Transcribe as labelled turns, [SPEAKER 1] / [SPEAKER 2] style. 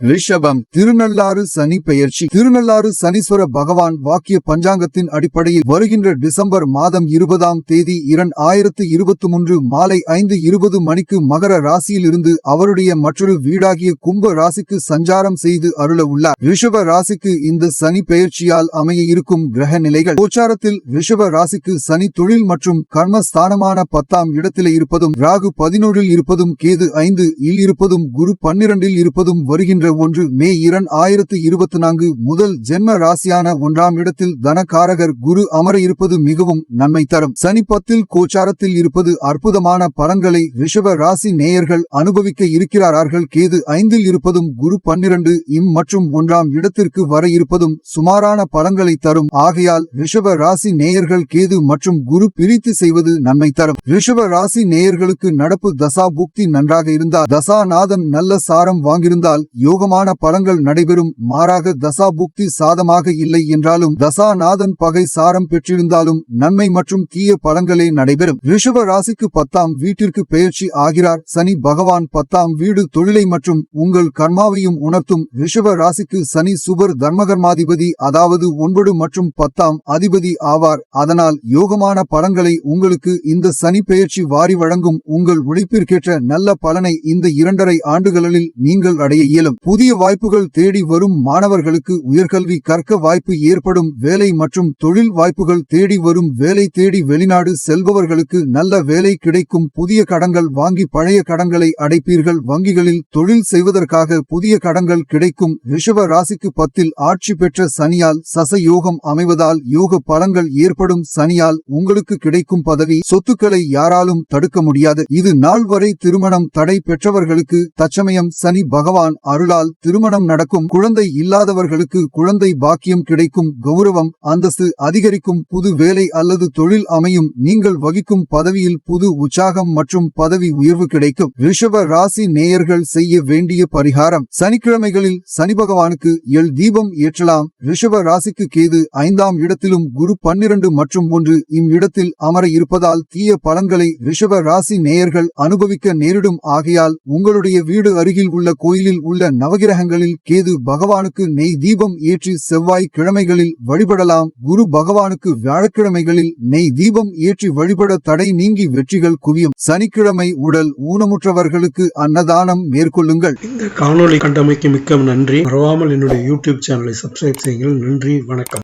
[SPEAKER 1] ரிஷபம் திருநள்ளாறு சனி பெயர்ச்சி. திருநள்ளாறு சனீஸ்வர பகவான் வாக்கிய பஞ்சாங்கத்தின் அடிப்படையில் வருகின்ற டிசம்பர் மாதம் இருபதாம் தேதி இரண்டு ஆயிரத்து இருபத்தி மூன்று மாலை ஐந்து இருபது மணிக்கு மகர ராசியில் இருந்து அவருடைய மற்றொரு வீடாகிய கும்ப ராசிக்கு சஞ்சாரம் செய்து அருள உள்ளார். ரிஷப ராசிக்கு இந்த சனி பெயர்ச்சியால் அமைய இருக்கும் கிரக நிலைகள். கோச்சாரத்தில் ரிஷப ராசிக்கு சனி தொழில் மற்றும் கர்மஸ்தானமான பத்தாம் இடத்தில் இருப்பதும் ராகு பதினொன்றில் இருப்பதும் கேது ஐந்து இல் இருப்பதும் குரு பன்னிரண்டில் இருப்பதும் வருகின்ற ஒன்று மே இரண்டு ஆயிரத்து இருபத்தி நான்கு முதல் ஜென்ம ராசியான ஒன்றாம் இடத்தில் தனகாரகர் குரு அமர இருப்பது மிகவும் நன்மை தரும். சனிப்பத்தில் கோச்சாரத்தில் இருப்பது அற்புதமான பலன்களை ரிஷப ராசி நேயர்கள் அனுபவிக்க இருக்கிறார்கள். கேது ஐந்தில் இருப்பதும் குரு பன்னிரண்டு இம் மற்றும் ஒன்றாம் இடத்திற்கு வர இருப்பதும் சுமாரான பலன்களை தரும். ஆகையால் ரிஷப ராசி நேயர்கள் கேது மற்றும் குரு பிரித்து செய்வது நன்மை தரும். ரிஷப ராசி நேயர்களுக்கு நடப்பு தசா புக்தி நன்றாக இருந்தால் தசாநாதன் நல்ல சாரம் வாங்கியிருந்தால் யோக யோகமான பலங்கள் நடைபெறும். மாறாக தசா புக்தி சாதமாக இல்லை என்றாலும் தசாநாதன் பகை சாரம் பெற்றிருந்தாலும் நன்மை மற்றும் தீய பலங்களே நடைபெறும். ரிஷப ராசிக்கு பத்தாம் வீட்டிற்கு பெயர்ச்சி ஆகிறார். சனி பகவான் பத்தாம் வீடு தொழிலை மற்றும் உங்கள் கர்மாவையும் உணர்த்தும். ரிஷப ராசிக்கு சனி சுபர் தர்மகர்மாதிபதி அதாவது ஒன்பது மற்றும் பத்தாம் அதிபதி ஆவார். அதனால் யோகமான பலன்களை உங்களுக்கு இந்த சனி பெயர்ச்சி வாரி வழங்கும். உங்கள் உழைப்பிற்கேற்ற நல்ல பலனை இந்த இரண்டரை ஆண்டுகளில் நீங்கள் அடைய இயலும். புதிய வாய்ப்புகள் தேடி வரும் மாணவர்களுக்கு உயர்கல்வி கற்க வாய்ப்பு ஏற்படும் வேலை மற்றும் தொழில் வாய்ப்புகள் தேடி வரும் வேலை தேடி வெளிநாடு செல்பவர்களுக்கு நல்ல வேலை கிடைக்கும் புதிய கடன்கள் வாங்கி பழைய கடன்களை அடைப்பீர்கள் வங்கிகளில் தொழில் செய்வதற்காக புதிய கடன்கள் கிடைக்கும் ரிஷப ராசிக்கு பத்தில் ஆட்சி பெற்ற சனியால் சச யோகம் அமைவதால் யோக பலன்கள் ஏற்படும் சனியால் உங்களுக்கு கிடைக்கும் பதவி சொத்துக்களை யாராலும் தடுக்க முடியாது இது நாள் வரை திருமணம் தடை பெற்றவர்களுக்கு தச்சமயம் சனி பகவான் அருளா அருளால் திருமணம் நடக்கும் குழந்தை இல்லாதவர்களுக்கு குழந்தை பாக்கியம் கிடைக்கும் கௌரவம் அந்தஸ்து அதிகரிக்கும் புது வேலை அல்லது தொழில் அமையும். நீங்கள் வகிக்கும் பதவியில் புது உற்சாகம் மற்றும் பதவி உயர்வு கிடைக்கும். ரிஷப ராசி நேயர்கள் செய்ய வேண்டிய பரிகாரம். சனிக்கிழமைகளில் சனி பகவானுக்கு எல் தீபம் ஏற்றலாம். ரிஷப ராசிக்கு கேது ஐந்தாம் இடத்திலும் குரு பன்னிரண்டு மற்றும் ஒன்று இம்மிடத்தில் அமர இருப்பதால் தீய பலன்களை ரிஷப ராசி நேயர்கள் அனுபவிக்க நேரிடும். ஆகையால் உங்களுடைய வீடு அருகில் உள்ள கோயிலில் உள்ள நவகிரகங்களில் கேது பகவானுக்கு நெய் தீபம் ஏற்றி செவ்வாய் கிழமைகளில் வழிபடலாம் குரு பகவானுக்கு வியாழக்கிழமைகளில் நெய் தீபம் ஏற்றி வழிபட தடை நீங்கி வெற்றிகள் குவியும். சனிக்கிழமை உடல் ஊனமுற்றவர்களுக்கு அன்னதானம் மேற்கொள்ளுங்கள்.
[SPEAKER 2] இந்த காணொலி கண்டமைக்கு மிக்க நன்றி. மறவாமல் என்னுடைய யூடியூப் சேனலை சப்ஸ்கிரைப் செய்யுங்கள். நன்றி வணக்கம்.